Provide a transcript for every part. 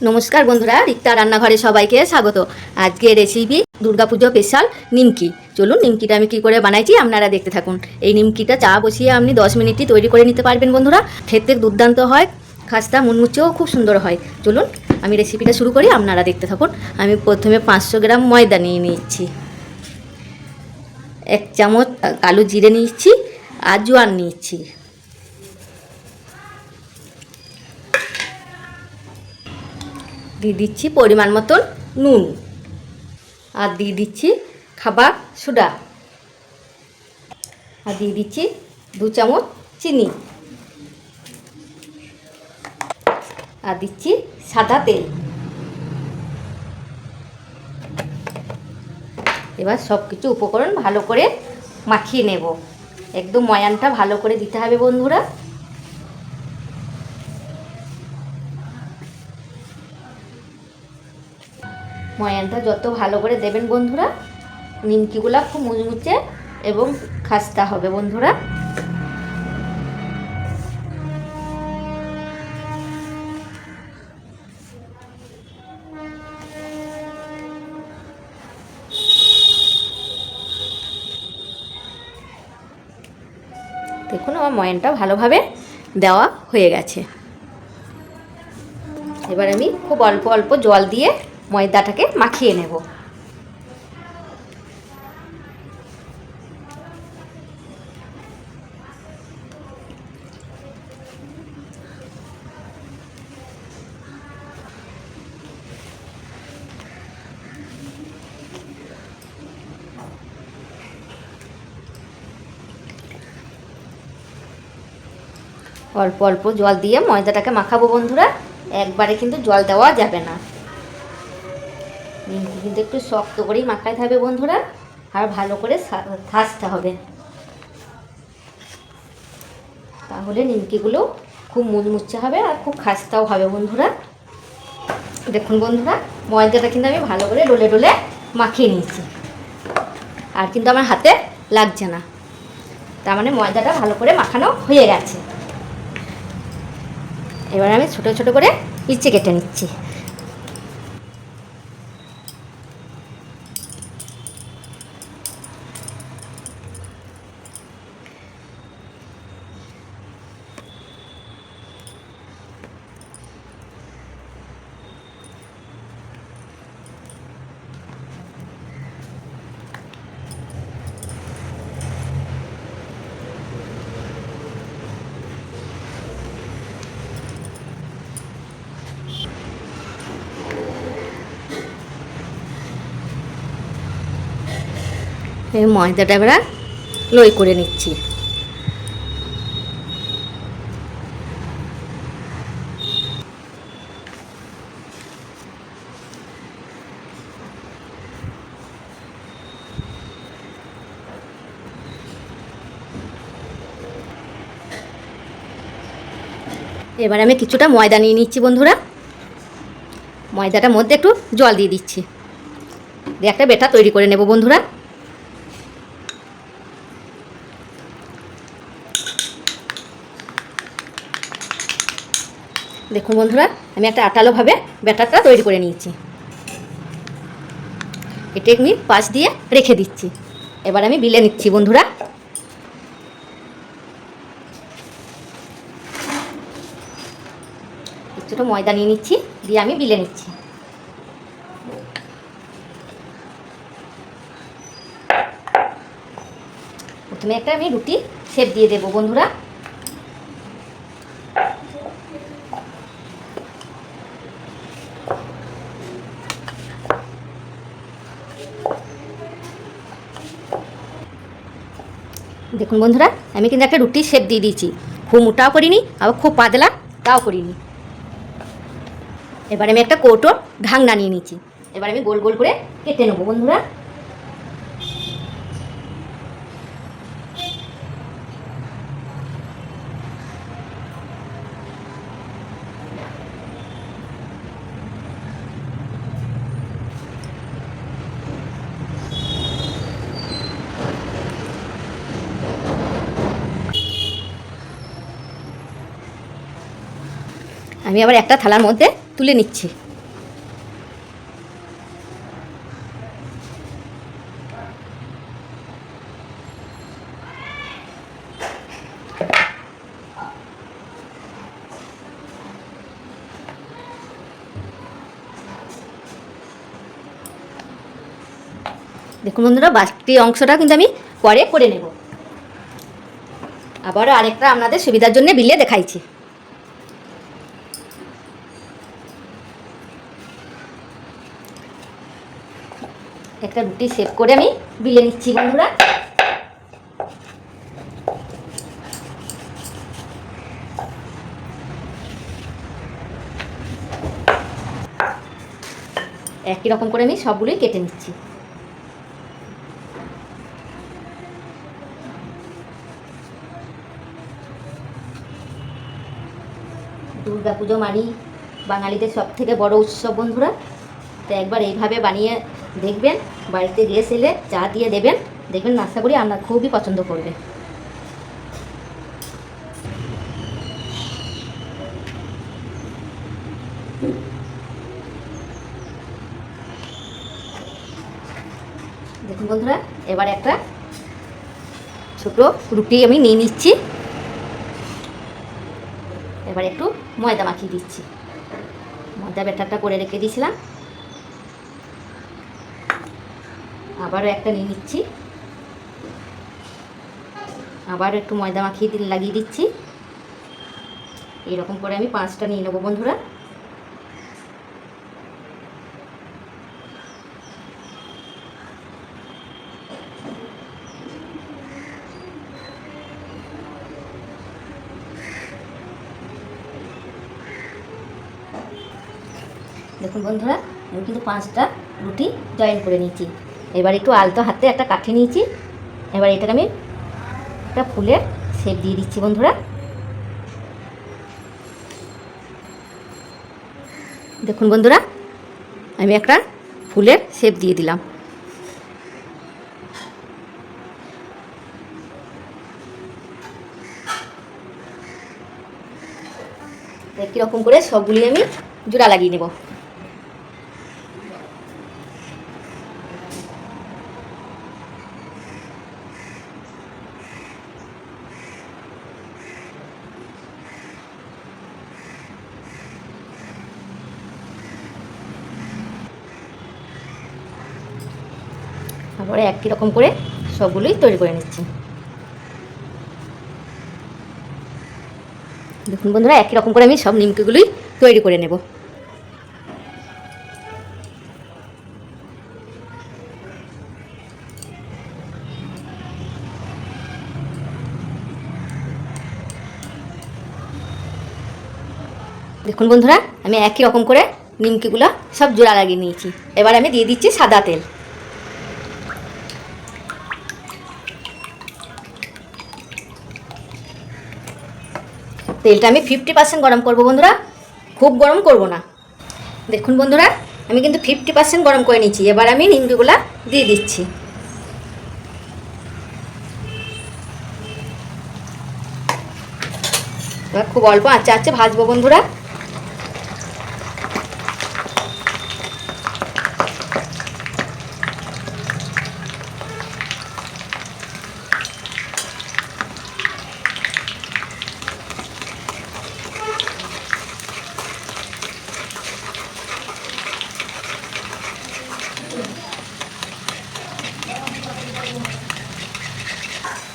নমস্কার বন্ধুরা, রিক্তা রান্নাঘরে সবাইকে স্বাগত। আজকে রেসিপি দুর্গাপুজো স্পেশাল নিমকি। চলুন নিমকিটা আমি কী করে বানাইছি আপনারা দেখতে থাকুন। এই নিমকিটা চা বসিয়ে আপনি দশ মিনিটই তৈরি করে নিতে পারবেন বন্ধুরা। খেতে দুর্দান্ত হয়, খাস্তা মুচমুচেও খুব সুন্দর হয়। চলুন আমি রেসিপিটা শুরু করি, আপনারা দেখতে থাকুন। আমি প্রথমে পাঁচশো গ্রাম ময়দা নিয়ে নিচ্ছি। এক চামচ কালো জিরে নিচ্ছি, আর জোয়ান নিচ্ছি। দিয়ে দিচ্ছি পরিমাণ মতন নুন। আর দিয়ে দিচ্ছি খাবার সোডা। আর দিয়ে দিচ্ছি দু চামচ চিনি। আর দিচ্ছি সাদা তেল। এবার সব কিছু উপকরণ ভালো করে মাখিয়ে নেব। একদম ময়ানটা ভালো করে দিতে হবে বন্ধুরা। ময়ানটা যত ভালো করে দেবেন বন্ধুরা, নিমকিগুলা খুব মুচমুচে এবং খাস্তা হবে বন্ধুরা। দেখুন আমার ময়ানটা ভালোভাবে দেওয়া হয়ে গেছে। এবার আমি খুব অল্প অল্প জল দিয়ে ময়দাটাকে মাখিয়ে নেব। অল্প অল্প জল দিয়ে ময়দাটাকে মাখাবো বন্ধুরা। একবারে কিন্তু জল দেওয়া যাবে না। নিমকি কিন্তু একটু শক্ত করেই মাখাতে হবে বন্ধুরা। আর ভালো করে থাসতে হবে। তাহলে নিমকিগুলো খুব মুচমুচে হবে আর খুব খাস্তাও হবে বন্ধুরা। দেখুন বন্ধুরা, ময়দাটা কিন্তু আমি ভালো করে ডলে ডলে মাখিয়ে নিয়েছি। আর কিন্তু আমার হাতে লাগছে না। তার মানে ময়দাটা ভালো করে মাখানো হয়ে গেছে। এবার আমি ছোটো ছোটো করে ইচ্ছে কেটে নিচ্ছি। এই ময়দাটা আমরা লই করে নিচ্ছি। এবার আমি কিছুটা ময়দা নিয়ে নিচ্ছি বন্ধুরা। ময়দাটার মধ্যে একটু জল দিয়ে দিচ্ছি। দিয়ে একটা বেটা তৈরি করে নেব বন্ধুরা। দেখুন বন্ধুরা, আমি একটা আটালোভাবে ব্যাটারটা তৈরি করে নিয়েছি। এটা আমি পাশ দিয়ে রেখে দিচ্ছি। এবার আমি বিলে নিচ্ছি বন্ধুরা। কিছুটা ময়দা নিয়ে নিচ্ছি, দিয়ে আমি বিলে নিচ্ছি। প্রথমে একটা আমি রুটি শেপ দিয়ে দেবো বন্ধুরা। দেখুন বন্ধুরা, আমি কিন্তু একটা রুটির শেপ দিয়ে দিয়েছি। খুব মোটাও করিনি, আবার খুব পাতলা তাও করিনি। এবার আমি একটা কৌটোর ঢাকনা নিয়ে নিচ্ছি। এবার আমি গোল গোল করে কেটে নেব বন্ধুরা। আমি আবার একটা থালার মধ্যে তুলে নিচ্ছি। দেখুন বন্ধুরা, বাকি অংশটা কিন্তু আমি পরে করে নেব। আবারও আরেকটা আপনাদের সুবিধার জন্য বিলে দেখাইছি। একটা রুটি সেভ করে আমি বিলে নিচ্ছি, বন্ধুরা। একই রকম করে আমি সবগুলোই কেটে নিচ্ছি। দুর্গা পুজো মানি বাঙালিদের সব থেকে বড় উৎসব, বন্ধুরা। তো একবার এইভাবে বানিয়ে দেখবেন, বাড়িতে গেস্ট এলে চা দিয়ে দেবেন, দেখবেন নাস্তা করি আপনার খুবই পছন্দ করবে। দেখুন বন্ধুরা, এবার একটা ছোট রুটি আমি নিয়ে নিচ্ছি। এবার একটু ময়দা মাখিয়ে দিচ্ছি। ময়দা ব্যাটারটা করে রেখে দিয়েছিলাম। আবারও একটা নিয়ে নিচ্ছি। আবার একটু ময়দা মাখিয়ে দিল লাগিয়ে দিচ্ছি। এরকম করে আমি পাঁচটা নিয়ে নেব বন্ধুরা। দেখুন বন্ধুরা, আমি কিন্তু পাঁচটা রুটি জয়েন করে নিয়েছি। এবার একটু আলতো হাতে একটা কাঠি নিয়েছি। এবার এটাকে আমি একটা ফুলের শেপ দিয়ে দিচ্ছি বন্ধুরা। দেখুন বন্ধুরা, আমি একটা ফুলের শেপ দিয়ে দিলাম। একই রকম করে সবগুলি আমি জোড়া লাগিয়ে নেব। তারপরে একই রকম করে সবগুলোই তৈরি করে নিচ্ছি। দেখুন বন্ধুরা, একই রকম করে আমি সব নিমকিগুলোই তৈরি করে নেব। দেখুন বন্ধুরা, আমি একই রকম করে নিমকিগুলো সব জোড়া লাগিয়ে নিয়েছি। এবার আমি দিয়ে দিচ্ছি সাদা তেল। তেলটা আমি ফিফটি পার্সেন্ট গরম করব বন্ধুরা। খুব গরম করব না। দেখুন বন্ধুরা, আমি কিন্তু ফিফটি পার্সেন্ট গরম করে নিচ্ছি এবার আমি নিমকিগুলা দিয়ে দিচ্ছি। খুব অল্প আচ্ছা আচ্ছা ভাজবো বন্ধুরা।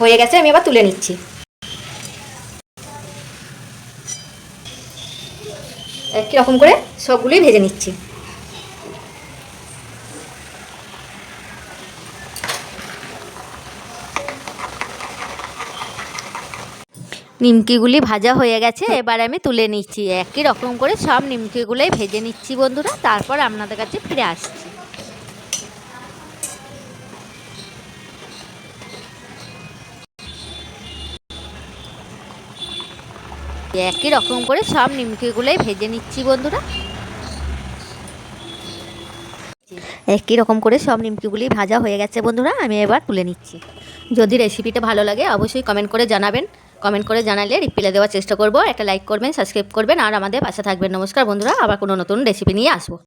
হয়ে গেছে, আমি এবার তুলে নিচ্ছি। একই রকম করে সবগুলোই ভেজে নিচ্ছি। নিমকিগুলি ভাজা হয়ে গেছে, এবার আমি তুলে নিচ্ছি। একই রকম করে সব নিমকিগুলোই ভেজে নিচ্ছি বন্ধুরা, তারপর আপনাদের কাছে ফিরে আসছি। একই রকম করে সব নিমকিগুলোই ভেজে নিচ্ছি বন্ধুরা। একই রকম করে সব নিমকিগুলি ভাজা হয়ে গেছে বন্ধুরা, আমি এবার তুলে নিচ্ছি। যদি রেসিপিটা ভালো লাগে অবশ্যই কমেন্ট করে জানাবেন। কমেন্ট করে জানালে রিপ্লাই দেওয়ার চেষ্টা করব, একটা লাইক করবেন সাবস্ক্রাইব করবেন, আর আমাদের পাশে থাকবেন। নমস্কার বন্ধুরা, আবার কোনো নতুন রেসিপি নিয়ে আসব।